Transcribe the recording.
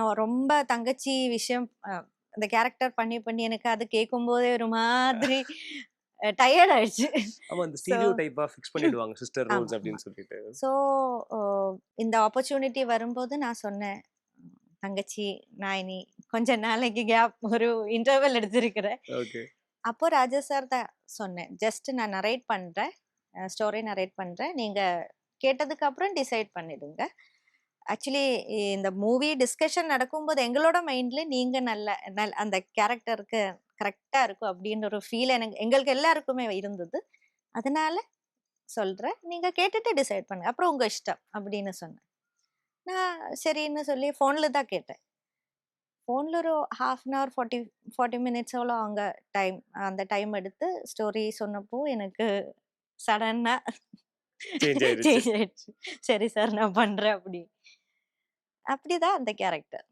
நான் ரொம்ப தங்கச்சி விஷயம். அந்த கேரக்டர் பண்ணி பண்ணி எனக்கு அது கேட்கும் போதே ஒரு மாதிரி டயர்ட் ஆயிடுச்சு. ஆமா இந்த ஸ்டீரியோ டைப்பா ஃபிக்ஸ் பண்ணிடுவாங்க சிஸ்டர் ரோல்ஸ் ஆமா. அப்படின்னு சொல்லிட்டு. ஸோ இந்த ஆப்பர்ச்சுனிட்டி வரும்போது நான் சொன்னேன் தங்கச்சி நான் இனி கொஞ்ச நாளைக்கு கேப் ஒரு இன்டர்வல் எடுத்திருக்கிறேன். ஓகே. அப்போ ராஜா சார் தான் சொன்னேன் ஜஸ்ட் நான் நரேட் பண்ணுறேன் ஸ்டோரி நரேட் பண்ணுறேன் நீங்கள் கேட்டதுக்கு அப்புறம் டிசைட் பண்ணிடுங்க. ஆக்சுவலி இந்த மூவி டிஸ்கஷன் நடக்கும்போது எங்களோட மைண்ட்ல நீங்கள் நல்ல நல் அந்த கேரக்டருக்கு கரெக்டாக இருக்கும் அப்படின்ற ஒரு ஃபீல் எனக்கு எங்களுக்கு எல்லாருக்குமே இருந்தது. அதனால சொல்கிறேன் நீங்கள் கேட்டுட்டு டிசைட் பண்ணுங்க. அப்புறம் உங்கள் இஷ்டம் அப்படின்னு சொன்னேன். நான் சரின்னு சொல்லி ஃபோனில் தான் கேட்டேன். ஃபோனில் ஒரு half an hour forty forty minutes எவ்வளோ அவங்க டைம் அந்த டைம் எடுத்து ஸ்டோரி சொன்னப்போ எனக்கு சடனாக. சேஞ்ச் ஆயிடுச்சு. சரி சார் நான் பண்ணுறேன் அப்படி அப்படிதான் அந்த கேரக்டர்.